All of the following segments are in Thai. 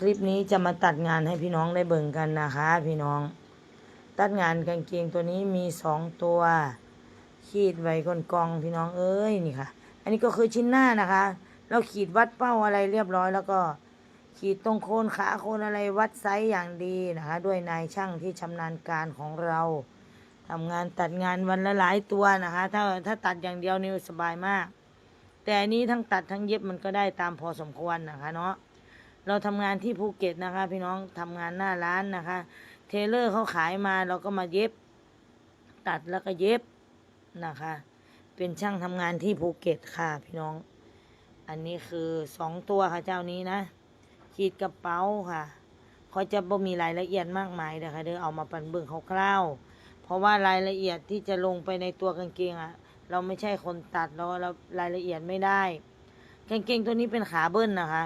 คลิปนี้จะมาตัดงานให้พี่น้องได้เบิ่งกันนะคะ พี่น้อง ตัดงานกางเกงตัวนี้มีสองตัว ขีดไว้ก้นกองพี่น้องเอ้ยนี่ค่ะ อันนี้ก็คือชิ้นหน้านะคะ เราขีดวัดเป้าอะไรเรียบร้อย แล้วก็ขีดตรงโคนขาโคนอะไรวัดไซส์อย่างดีนะคะ ด้วยนายช่างที่ชำนาญการของเราทำงานตัดงานวันละหลายตัวนะคะ ถ้าถ้าตัดอย่างเดียวนี่สบายมาก แต่นี้ทั้งตัดทั้งเย็บมันก็ได้ตามพอสมควรนะคะเนาะ เราทำงานที่ภูเก็ตนะคะ พี่น้องทำงานหน้าร้านนะคะ เทเลอร์เขาขายมาเราก็มาเย็บ ตัดแล้วก็เย็บนะคะ เป็นช่างทำงานที่ภูเก็ตค่ะ พี่น้อง อันนี้คือสองตัวค่ะเจ้านี้นะขีดกระเป๋าค่ะเขาจะบ่มีรายละเอียดมากมายนะคะเดี๋ยวเอามาปั่นเบิ่งคร่าวๆเพราะว่ารายละเอียดที่จะลงไปในตัวกางเกงอะเราไม่ใช่คนตัดเราเรารายละเอียดไม่ได้กางเกงตัวนี้เป็นขาเบิ้ลนะคะ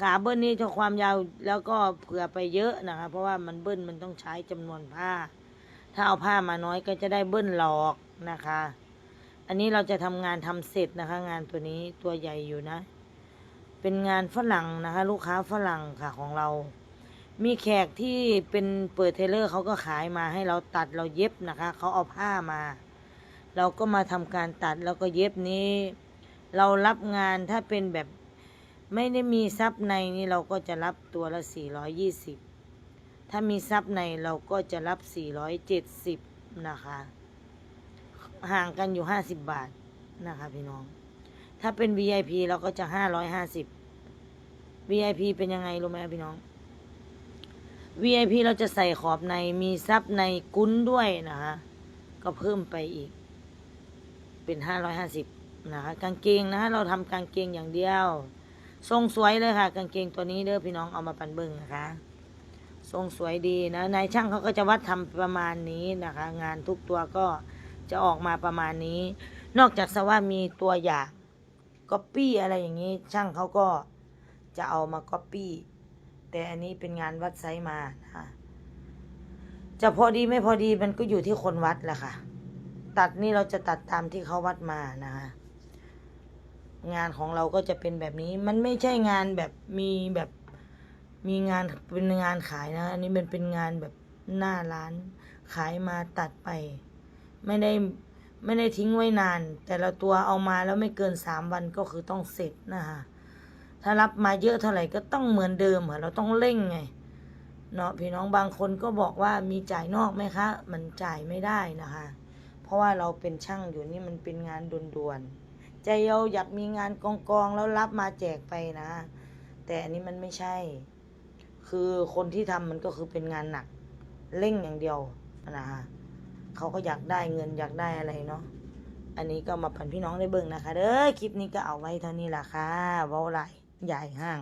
ขาเบิ้ลนี่จะความยาวแล้วก็เผื่อไปเยอะนะคะเพราะว่ามันเบิ้ลมันต้องใช้จำนวนผ้า ถ้าเอาผ้ามาน้อยก็จะได้เบิ้ลหลอกนะคะ อันนี้เราจะทำงานทำเสร็จนะคะ งานตัวนี้ตัวใหญ่อยู่นะ เป็นงานฝรั่งนะคะ ลูกค้าฝรั่งค่ะของเรา มีแขกที่เป็นเปิดเทเลอร์เขาก็ขายมาให้เราตัดเราเย็บนะคะเขาเอาผ้ามา เราก็มาทำการตัดแล้วก็เย็บนี้ เรารับงานถ้าเป็นแบบ ไม่ได้มีซับในนี่เราก็จะรับตัวละ 420 ถ้ามีซับในเราก็จะรับ 470 นะคะ ห่างกันอยู่ 50 บาทนะคะพี่น้อง ถ้าเป็น VIP เราก็จะ 550 VIP เป็นยังไงรู้ไหมพี่น้อง VIP เราจะใส่ขอบในมีซับในกุ้นด้วยนะคะ ก็เพิ่มไปอีก เป็นห้าร้อยห้าสิบนะคะ กางเกงนะคะเราทำกางเกงอย่างเดียว ทรงสวยเลยค่ะ กางเกงตัวนี้เด้อพี่น้องเอามาปันเบิ้งนะคะทรงสวยดีนะนายช่างเขาก็จะวัดทำประมาณนี้นะคะ งานทุกตัวก็จะออกมาประมาณนี้ นอกจากสว่ามีตัวอย่างก๊อปปี้อะไรอย่างนี้ ช่างเขาก็จะเอามาก๊อปปี้แต่อันนี้เป็นงานวัดไซส์มานะคะจะพอดีไม่พอดีมันก็อยู่ที่คนวัดแหละค่ะ ตัดนี่เราจะตัดตามที่เขาวัดมานะคะ งานของเราก็จะเป็นแบบนี้ มันไม่ใช่งานแบบมีแบบมีงานเป็นงานขายนะ อันนี้มันเป็นงานแบบหน้าร้าน ขายมาตัดไป ไม่ได้ไม่ได้ทิ้งไว้นาน แต่ละตัวเอามาแล้วไม่เกินสามวันก็คือต้องเสร็จนะคะถ้ารับมาเยอะเท่าไหร่ก็ต้องเหมือนเดิมค่ะเราต้องเร่งไงเนาะพี่น้องบางคนก็บอกว่ามีจ่ายนอกไหมคะ มันจ่ายไม่ได้นะคะ เพราะว่าเราเป็นช่างอยู่นี่มันเป็นงานด่วนๆ ใจเราอยากมีงานกองกองแล้วรับมาแจกไปนะ แต่อันนี้มันไม่ใช่ คือคนที่ทำมันก็คือเป็นงานหนัก เร่งอย่างเดียวนะฮะเขาก็อยากได้เงินอยากได้อะไรเนาะอันนี้ก็มาพันพี่น้องได้เบิ่งนะคะเด้อคลิปนี้ก็เอาไว้เท่านี้ล่ะค่ะเว้าไรใหญ่ห้าง